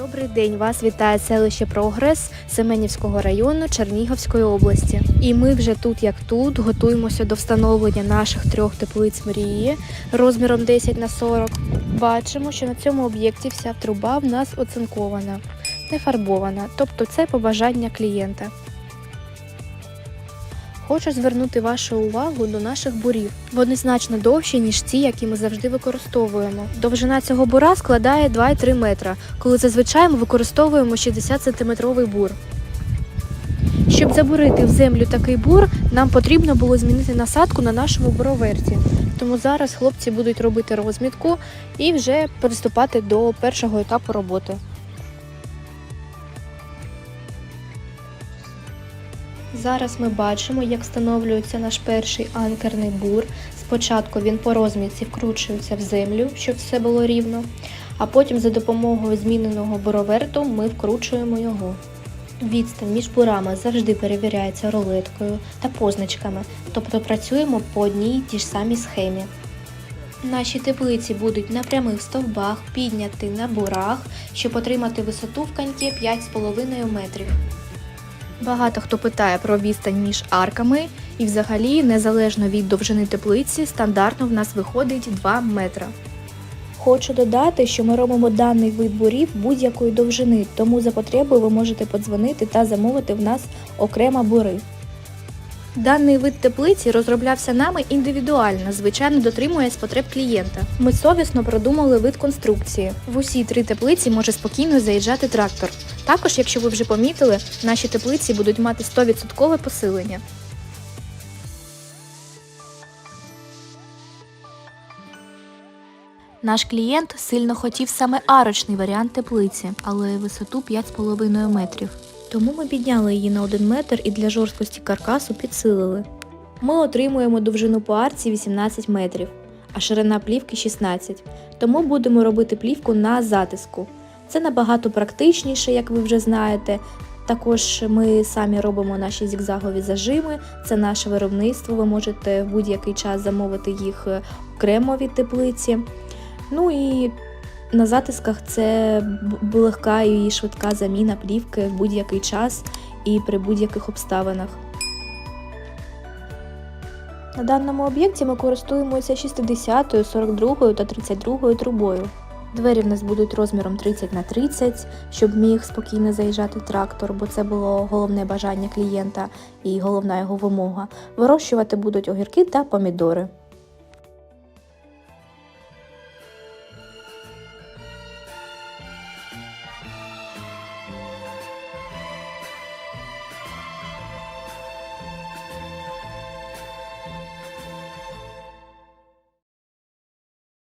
Добрий день! Вас вітає селище Прогрес Семенівського району Чернігівської області. І ми вже тут, як тут, готуємося до встановлення наших трьох теплиць мрії розміром 10 на 40. Бачимо, що на цьому об'єкті вся труба в нас оцинкована, не фарбована, тобто це побажання клієнта. Хочу звернути вашу увагу до наших бурів. Вони значно довші, ніж ті, які ми завжди використовуємо. Довжина цього бура складає 2,3 метра, коли зазвичай ми використовуємо 60 сантиметровий бур. Щоб забурити в землю такий бур, нам потрібно було змінити насадку на нашому буроверті. Тому зараз хлопці будуть робити розмітку і вже приступати до першого етапу роботи. Зараз ми бачимо, як встановлюється наш перший анкерний бур. Спочатку він по розмітці вкручується в землю, щоб все було рівно, а потім за допомогою зміненого буроверту ми вкручуємо його. Відстань між бурами завжди перевіряється рулеткою та позначками, тобто працюємо по одній й тій ж самій схемі. Наші теплиці будуть на прямих стовбах підняти на бурах, щоб отримати висоту в каньки 5,5 метрів. Багато хто питає про відстань між арками, і взагалі, незалежно від довжини теплиці, стандартно в нас виходить 2 метра. Хочу додати, що ми робимо даний вид бурів будь-якої довжини, тому за потребою ви можете подзвонити та замовити в нас окремо бури. Даний вид теплиці розроблявся нами індивідуально, звичайно дотримуясь потреб клієнта. Ми совісно продумали вид конструкції. В усі три теплиці може спокійно заїжджати трактор. Також, якщо ви вже помітили, наші теплиці будуть мати 100% посилення. Наш клієнт сильно хотів саме арочний варіант теплиці, але висоту 5,5 метрів. Тому ми підняли її на 1 метр і для жорсткості каркасу підсилили. Ми отримуємо довжину по арці 18 метрів, а ширина плівки 16. Тому будемо робити плівку на затиску. Це набагато практичніше, як ви вже знаєте. Також ми самі робимо наші зігзагові зажими, це наше виробництво. Ви можете в будь-який час замовити їх окремо від теплиці. Ну і на затисках це легка і швидка заміна плівки в будь-який час і при будь-яких обставинах. На даному об'єкті ми користуємося 60, 42 та 32 трубою. Двері в нас будуть розміром 30 на 30, щоб міг спокійно заїжджати трактор, бо це було головне бажання клієнта і головна його вимога. Вирощувати будуть огірки та помідори.